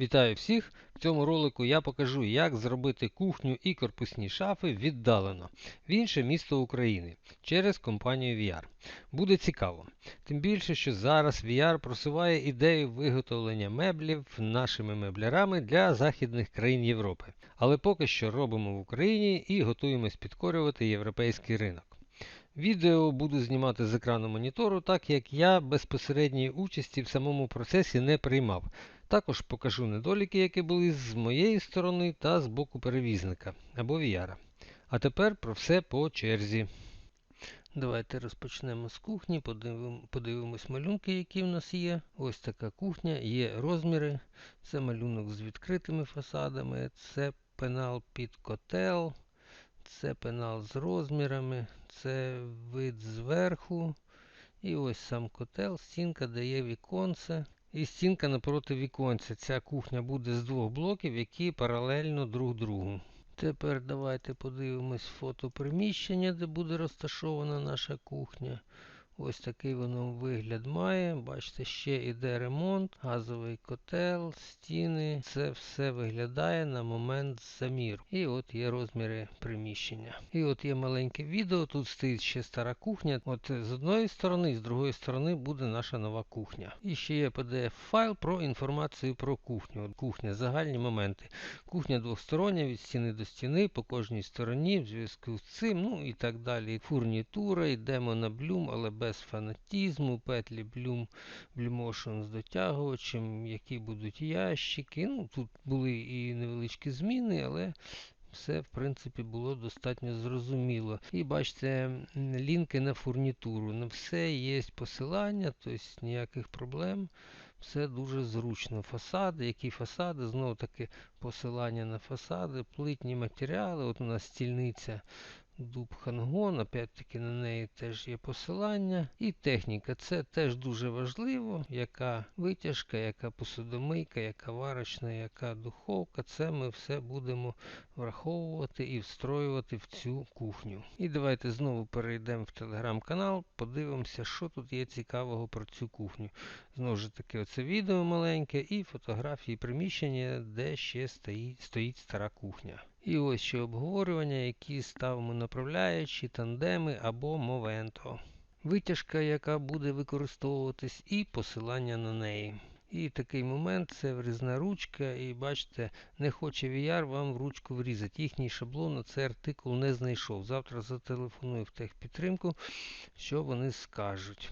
Вітаю всіх! В цьому ролику я покажу, як зробити кухню і корпусні шафи віддалено в інше місто України через компанію VR. Буде цікаво. Тим більше, що зараз VR просуває ідею виготовлення меблів нашими меблярами для західних країн Європи. Але поки що робимо в Україні і готуємось підкорювати європейський ринок. Відео буду знімати з екрану монітору, так як я безпосередньої участі в самому процесі не приймав. Також покажу недоліки, які були з моєї сторони та з боку перевізника або VR. А тепер про все по черзі. Давайте розпочнемо з кухні, подивимо, подивимось малюнки, які в нас є. Ось така кухня, є розміри. Це малюнок з відкритими фасадами, це пенал під котел, це пенал з розмірами, це вид зверху. І ось сам котел, стінка дає віконце. І стінка напроти віконця. Ця кухня буде з двох блоків, які паралельно друг другу. Тепер давайте подивимось фото приміщення, де буде розташована наша кухня. Ось такий воно вигляд має. Бачите, ще йде ремонт, газовий котел, стіни. Це все виглядає на момент заміру. І от є розміри приміщення. І от є маленьке відео. Тут стоїть ще стара кухня. От з одної сторони, з другої сторони буде наша нова кухня. І ще є PDF-файл про інформацію про кухню. От Кухня, загальні моменти. Кухня двостороння від стіни до стіни, по кожній стороні, в зв'язку з цим, ну і так далі. Фурнітура, йдемо на блюм, але без без фанатізму, петлі Bloom, Blumotion з дотягувачем, які будуть ящики. Ну, Тут були і невеличкі зміни, але все, в принципі, було достатньо зрозуміло. І бачите, лінки на фурнітуру. На все є посилання, тобто ніяких проблем. Все дуже зручно. Фасади, які фасади, знову таки посилання на фасади, плитні матеріали. От у нас стільниця Дуб Хангон, опять-таки на неї теж є посилання. І техніка. Це теж дуже важливо, яка витяжка, яка посудомийка, яка варочна, яка духовка. Це ми все будемо враховувати і встроювати в цю кухню. І давайте знову перейдемо в телеграм-канал, подивимося, що тут є цікавого про цю кухню. Знову ж таки, оце відео маленьке і фотографії приміщення, де ще стоїть, стоїть стара кухня. І ось ще обговорювання, які ставимо направляючі, тандеми або мовенто. Витяжка, яка буде використовуватись, і посилання на неї. І такий момент це врізна ручка, і бачите, не хоче VR вам в ручку врізати. Їхній шаблон на цей артикул не знайшов. Завтра зателефоную в техпідтримку, що вони скажуть.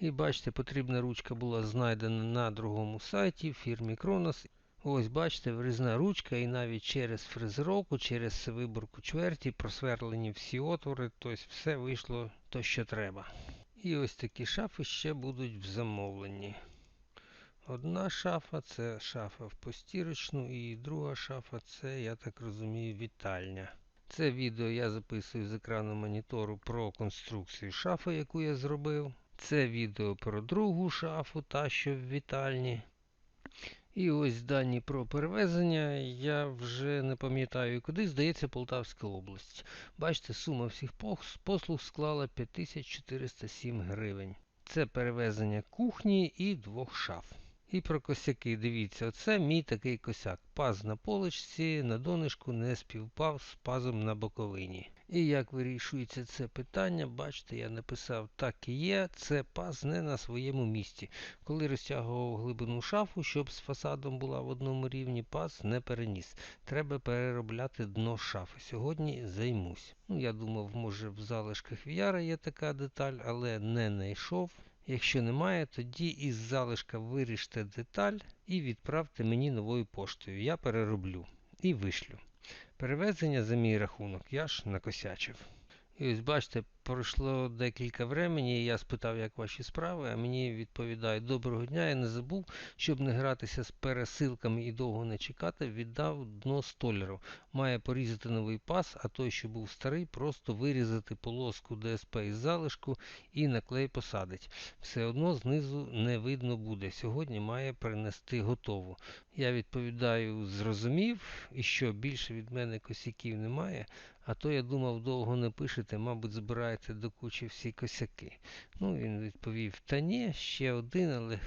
І бачите, потрібна ручка була знайдена на другому сайті фірмі Kronos. Ось, бачите, врізна ручка і навіть через фрезеровку, через виборку чверті просверлені всі отвори, тобто все вийшло то, що треба. І ось такі шафи ще будуть в замовленні. Одна шафа це шафа в постірочну, і друга шафа це, я так розумію, вітальня. Це відео я записую з екрану монітору про конструкцію шафи, яку я зробив. Це відео про другу шафу, та що в вітальні. І ось дані про перевезення. Я вже не пам'ятаю куди, здається, Полтавська область. Бачите, сума всіх послуг склала 5407 гривень. Це перевезення кухні і двох шаф. І про косяки, дивіться, оце мій такий косяк. Паз на поличці, на донишку не співпав з пазом на боковині. І як вирішується це питання, бачите, я написав так і є, це паз не на своєму місці. Коли розтягував глибину шафу, щоб з фасадом була в одному рівні, паз не переніс. Треба переробляти дно шафи. Сьогодні займусь. Ну, Я думав, може в залишках в'яра є така деталь, але не знайшов. Якщо немає, тоді із залишка виріжте деталь і відправте мені новою поштою. Я перероблю і вишлю. Перевезення за мій рахунок я ж накосячив. І ось бачите, пройшло декілька времени, і я спитав, як ваші справи, а мені відповідають доброго дня, я не забув, щоб не гратися з пересилками і довго не чекати, віддав дно столяру. Має порізати новий пас, а той, що був старий, просто вирізати полоску ДСП із залишку і на клей посадить. Все одно знизу не видно буде. Сьогодні має принести готову. Я відповідаю, зрозумів, і що більше від мене косяків немає. А то я думав, довго не пишете, мабуть, збираєте до всі косяки. Ну, він відповів, та ні, ще один, але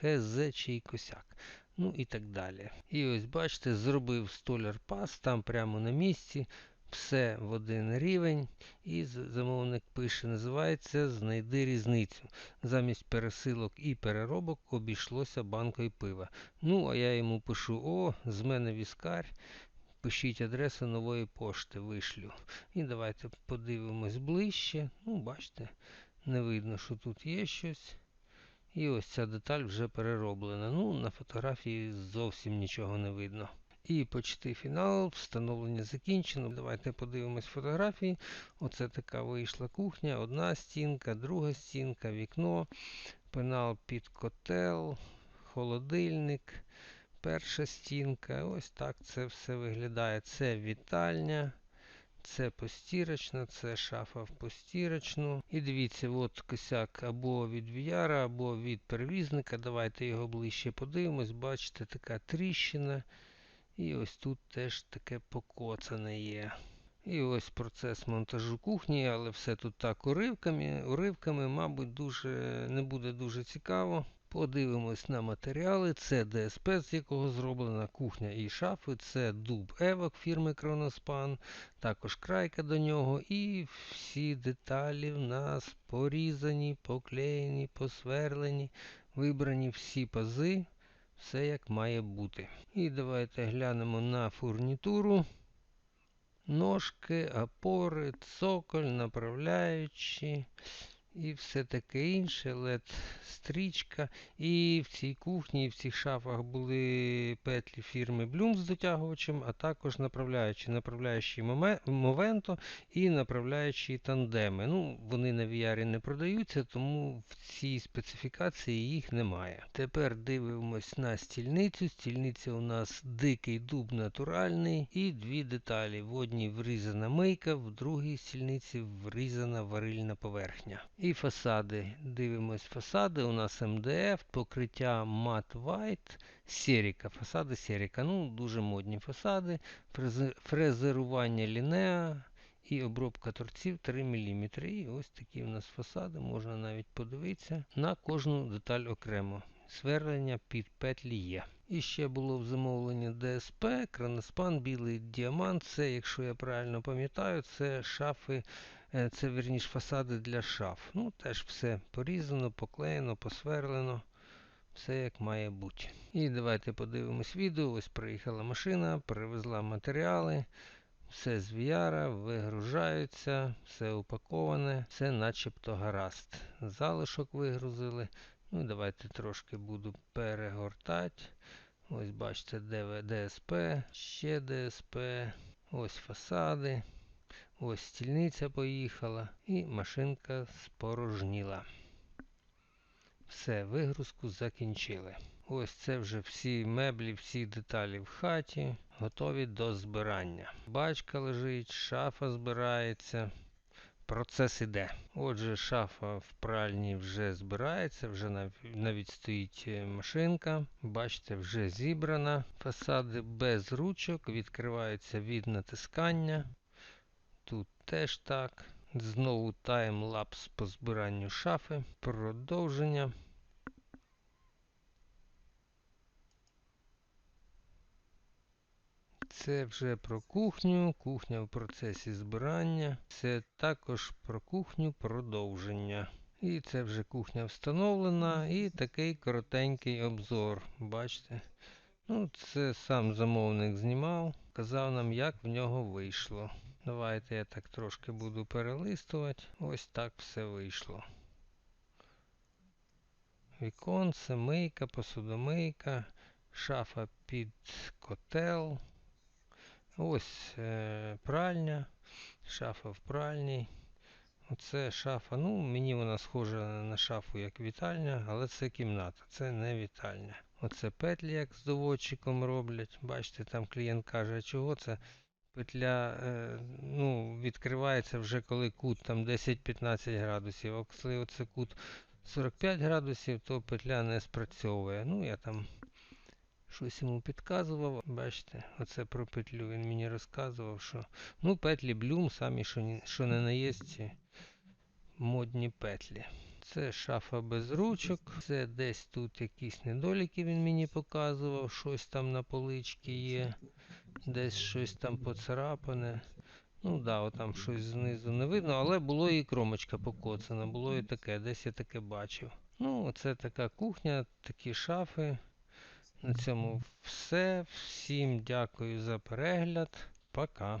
хз чий косяк. ну і так далі. І ось бачите, зробив столяр пас там прямо на місці. Все в один рівень, і замовник пише, називається Знайди різницю. Замість пересилок і переробок обійшлося банкою пива. Ну, а я йому пишу: О, з мене віскар, пишіть адресу нової пошти, вишлю. І давайте подивимось ближче. Ну, бачите, не видно, що тут є щось. І ось ця деталь вже перероблена. Ну, на фотографії зовсім нічого не видно. І почти фінал, встановлення закінчено. Давайте подивимось фотографії. Оце така вийшла кухня. Одна стінка, друга стінка, вікно, пенал під котел, холодильник, перша стінка. Ось так це все виглядає. Це вітальня. Це постірочна, це шафа в постірочну. І дивіться, от косяк або від VR, або від перевізника. Давайте його ближче подивимось. Бачите, така тріщина. І ось тут теж таке покоцане є. І ось процес монтажу кухні, але все тут так уривками, уривками, мабуть, дуже не буде дуже цікаво. Подивимось на матеріали. Це ДСП, з якого зроблена кухня і шафи. Це дуб Евок фірми Кроноспан, також крайка до нього. І всі деталі в нас порізані, поклеєні, посверлені, вибрані всі пази. Все як має бути. І давайте глянемо на фурнітуру. Ножки, опори, цоколь, направляючі і все таке інше, led стрічка. І в цій кухні, і в цих шафах були петлі фірми Bloom з дотягувачем, а також направляючі, направляючі Movento і направляючі тандеми. Ну, Вони на VR не продаються, тому в цій специфікації їх немає. Тепер дивимось на стільницю. Стільниця у нас дикий дуб натуральний і дві деталі. В одній врізана мийка, в другій стільниці врізана варильна поверхня. І фасади. Дивимось фасади. У нас МДФ, покриття Matte White, Серіка. Фасади Серіка. Ну, дуже модні фасади. Фрезерування лінеа і обробка торців 3 мм. І ось такі у нас фасади. Можна навіть подивитися на кожну деталь окремо. Сверлення під петлі є. І ще було в замовленні ДСП, краноспан, білий діамант. Це, якщо я правильно пам'ятаю, це шафи. Це верніш фасади для шаф. Ну, теж все порізано, поклеєно, посверлено. Все як має бути. І давайте подивимось відео. Ось приїхала машина, привезла матеріали. Все з VR, вигружаються, все упаковане, все начебто гаразд. Залишок вигрузили. Ну, давайте трошки буду перегортати. Ось бачите, ДСП, ще ДСП, ось фасади. Ось стільниця поїхала і машинка спорожніла. Все, вигрузку закінчили. Ось це вже всі меблі, всі деталі в хаті, готові до збирання. Бачка лежить, шафа збирається. Процес іде. Отже, шафа в пральні вже збирається, вже навіть стоїть машинка. Бачите, вже зібрана. Фасади без ручок, відкриваються від натискання. Тут теж так. Знову таймлапс по збиранню шафи. Продовження. Це вже про кухню. Кухня в процесі збирання. Це також про кухню продовження. І це вже кухня встановлена. І такий коротенький обзор. Бачите? Ну, Це сам замовник знімав. Казав нам, як в нього вийшло. Давайте я так трошки буду перелистувати. Ось так все вийшло. Віконце, мийка, посудомийка, шафа під котел. Ось е, пральня, шафа в пральні. Оце шафа. Ну, мені вона схожа на шафу як вітальня, але це кімната, це не вітальня. Оце петлі, як з доводчиком роблять. Бачите, там клієнт каже, чого це петля е, ну, відкривається вже коли кут там 10-15 градусів. А коли оце кут 45 градусів, то петля не спрацьовує. Ну, я там щось йому підказував. Бачите, оце про петлю він мені розказував, що ну, петлі блюм, самі що, не наєсть модні петлі. Це шафа без ручок. Це десь тут якісь недоліки він мені показував. Щось там на поличці є. Десь щось там поцарапане. Ну да, отам щось знизу не видно, але було і кромочка покоцана, було і таке, десь я таке бачив. Ну, оце така кухня, такі шафи. На цьому все. Всім дякую за перегляд. Пока.